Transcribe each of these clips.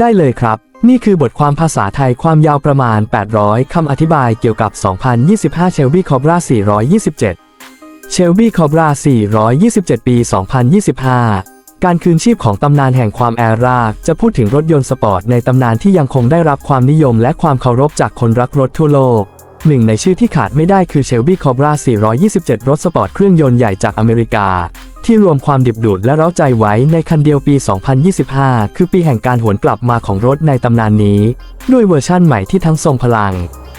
ได้เลยครับ นี่คือบทความภาษาไทยความยาวประมาณ 800 คำอธิบายเกี่ยวกับ 2025 Shelby Cobra 427 Shelby Cobra 427 ปี 2025 การคืนชีพของตำนานแห่งความแอรากจะพูดถึงรถยนต์สปอร์ตในตำนานที่ยังคงได้รับความนิยมและความเคารพจากคนรักรถทั่วโลกหนึ่งในชื่อที่ขาดไม่ได้คือ Shelby Cobra 427 รถสปอร์ตเครื่องยนต์ใหญ่จากอเมริกา ที่รวมความดิบดูดและเร้าใจไว้ในคันเดียวปี 2025 คือปีแห่งการหวนกลับมาของรถในตำนานนี้ ด้วยเวอร์ชั่นใหม่ที่ทั้งทรงพลัง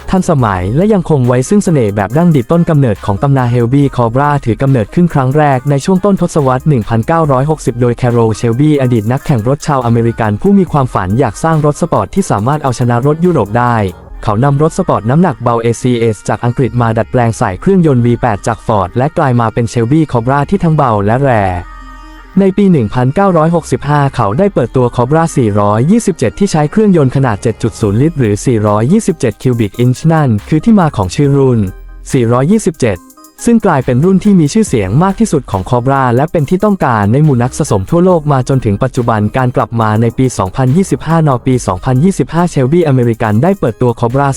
ทันสมัยและยังคงไว้ซึ่งเสน่ห์แบบดั้งดิบต้นกำเนิดของตำนานเฮลบี้คอบราถือกำเนิดขึ้นครั้งแรกในช่วงต้นทศวรรษ 1960 โดยแคโรเชลบี้อดีตนักแข่งรถชาวอเมริกันผู้มีความฝันอยากสร้างรถสปอร์ตที่สามารถเอาชนะรถยุโรปได้ เขานำรถสปอร์ตน้ำหนักเบา ACS จากอังกฤษมาดัดแปลงใส่เครื่องยนต์ V8 จากฟอร์ดและกลายมาเป็นเชลบี้คอบราที่ทั้งเบาและแรงในปี 1965 เขาได้เปิดตัว Cobra 427 ที่ใช้เครื่องยนต์ขนาด 7.0 ลิตร หรือ 427 คิวบิกอินช์นั่น คือที่มาของชื่อรุ่น 427 ซึ่งกลายเป็นรุ่นที่มีชื่อเสียงมากที่สุดของ Cobra และเป็นที่ต้องการในหมู่นักสะสมทั่วโลกมาจนถึงปัจจุบันการกลับมาในปี 2025นปี 2025 Shelby อเมริกันได้เปิดตัว Cobra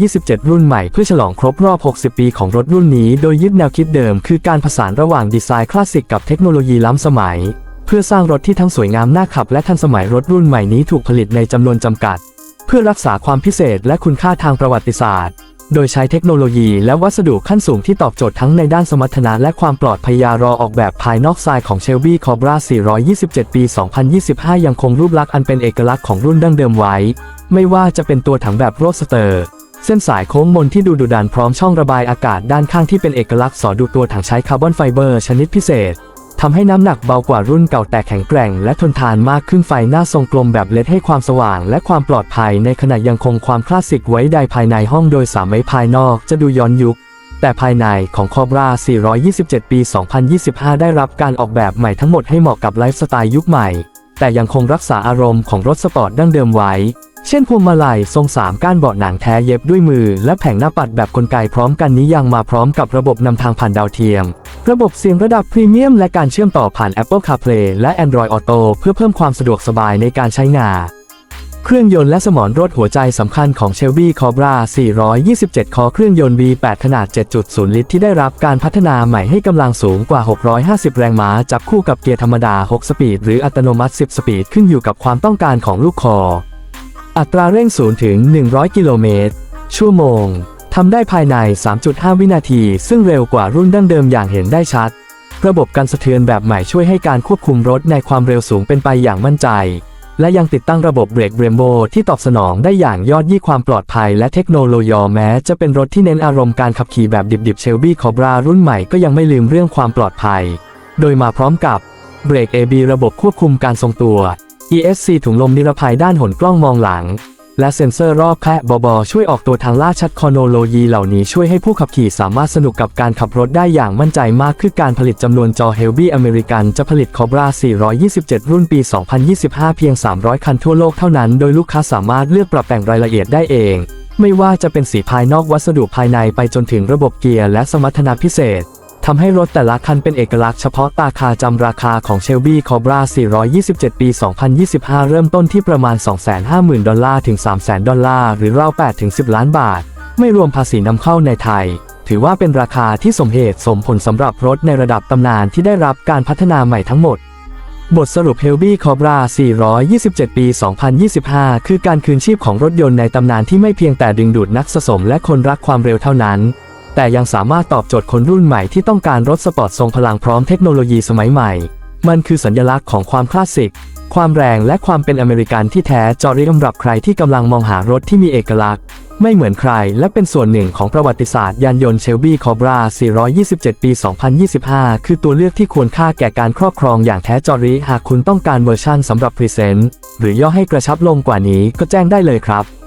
427 รุ่นใหม่เพื่อฉลองครบรอบ 60 ปีของรถรุ่นนี้ โดยยึดแนวคิดเดิมคือการผสานระหว่างดีไซน์คลาสสิกกับเทคโนโลยีล้ำสมัย เพื่อสร้างรถที่ทั้งสวยงามน่าขับและทันสมัยรถรุ่นใหม่นี้ถูกผลิตในจำนวนจำกัด เพื่อรักษาความพิเศษและคุณค่าทางประวัติศาสตร์ โดยใช้เทคโนโลยีและวัสดุขั้นสูงที่ตอบโจทย์ทั้งในด้านสมรรถนะและความปลอดภัยยารอออกแบบภายนอกทรายของ Shelby Cobra 427 ปี 2025 ยังคงรูปลักษณ์อันเป็นเอกลักษณ์ของรุ่นดั้งเดิมไว้ ไม่ว่าจะเป็นตัวถังแบบโรสเตอร์เส้นสายโค้งมนที่ดูดุดันพร้อมช่องระบายอากาศด้านข้างที่เป็นเอกลักษณ์สอดูตัวถังใช้คาร์บอนไฟเบอร์ชนิดพิเศษ ทำให้น้ำหนักเบากว่ารุ่นเก่าแต่แข็งแกร่งและทนทานมากขึ้นไฟหน้าทรงกลมแบบเลดให้ความสว่างและความปลอดภัยในขณะยังคงความคลาสสิกไว้ใดภายในห้องโดยสามไม้ภายนอกจะดูย้อนยุคแต่ภายในของ Cobra 427 ปี 2025 ได้รับการออกแบบใหม่ทั้งหมดให้เหมาะกับไลฟ์สไตล์ยุคใหม่ แต่ยังคงรักษาอารมณ์ของรถสปอร์ตดั้งเดิมไว้ เช่นพวงมาลัยทรงสามก้านเบาะหนังแท้เย็บด้วยมือ และแผงหน้าปัดแบบกลไกพร้อมกันนี้ยังมาพร้อมกับระบบนำทางผ่านดาวเทียม ระบบเสียงระดับพรีเมียมและการเชื่อมต่อผ่าน Apple CarPlay และ Android Auto เพื่อเพิ่มความสะดวกสบายในการใช้งานเครื่องยนต์และสมรรถหัวใจสำคัญของ Shelby Cobra 427 คอเครื่องยนต์ V8 ขนาด 7.0 ลิตรที่ได้รับการพัฒนาใหม่ให้กำลังสูงกว่า 650 แรงม้าจับคู่กับเกียร์ธรรมดา 6 สปีด หรืออัตโนมัติ 10 สปีด ขึ้นอยู่กับความต้องการของลูกคอ อัตราเร่ง0ถึง 100 กิโลเมตร ชั่วโมง ทำได้ภายใน 3.5 วินาที ซึ่งเร็วกว่ารุ่นดั้งเดิมอย่างเห็นได้ชัด ระบบการสะเทือนแบบใหม่ช่วยให้การควบคุมรถในความเร็วสูงเป็นไปอย่างมั่นใจ และยังติดตั้งระบบเบรกเบรมโบที่ตอบสนองได้อย่างยอดเยี่ยมความปลอดภัยและเทคโนโลยีแม้ จะเป็นรถที่เน้นอารมณ์การขับขี่แบบดิบๆเชลบี้คอบรารุ่นใหม่ก็ยังไม่ลืมเรื่องความปลอดภัย โดยมาพร้อมกับเบรก AB ระบบควบคุมการทรงตัว ESC ถุงลมนิรภัยด้านหนกล้องมองหลัง และเซ็นเซอร์รอบแคบบอช่วยออกตัวทางล่าชัดคอนโนโลยีเหล่านี้ช่วยให้ผู้ขับขี่สามารถสนุกกับการขับรถได้อย่างมั่นใจมากคือการผลิตจำนวนจอ Helby อเมริกันจะผลิต Cobra 427 รุ่นปี 2025 เพียง 300 คันทั่วโลกเท่านั้น โดยลูกค้าสามารถเลือกปรับแต่งรายละเอียดได้เอง ไม่ว่าจะเป็นสีภายนอกวัสดุภายในไปจนถึงระบบเกียร์และสมรรถนะพิเศษ ทำให้รถแต่ละคันเป็นเอกลักษณ์เฉพาะตาคาจำราคาของ Shelby Cobra 427 ปี 2025 เริ่มต้นที่ประมาณ 250,000 ดอลลาร์ถึง 300,000 ดอลลาร์หรือราว8ถึง10 ล้านบาท ไม่รวมภาษีนำเข้าในไทย ถือว่าเป็นราคาที่สมเหตุสมผลสำหรับรถในระดับตำนานที่ได้รับการพัฒนาใหม่ทั้งหมดบทสรุป Helby Cobra 427 ปี 2025 คือการคืนชีพของรถยนต์ในตำนานที่ไม่เพียงแต่ดึงดูดนักสะสมและคนรักความเร็วเท่านั้น แต่ยังสามารถตอบโจทย์คนรุ่นใหม่ที่ต้องการรถสปอร์ตทรงพลังพร้อมเทคโนโลยีสมัยใหม่ มันคือสัญลักษณ์ของความคลาสสิก ความแรงและความเป็นอเมริกันที่แท้จอริสำหรับใครที่กำลังมองหารถที่มีเอกลักษณ์ไม่เหมือนใครและเป็นส่วนหนึ่งของประวัติศาสตร์ยานยนต์ Shelby Cobra 427 ปี 2025 คือตัวเลือกที่ควรค่าแก่การครอบครองอย่างแท้จริหากคุณต้องการเวอร์ชั่นสำหรับพรีเซนต์หรือย่อให้กระชับลงกว่านี้ก็แจ้งได้เลยครับ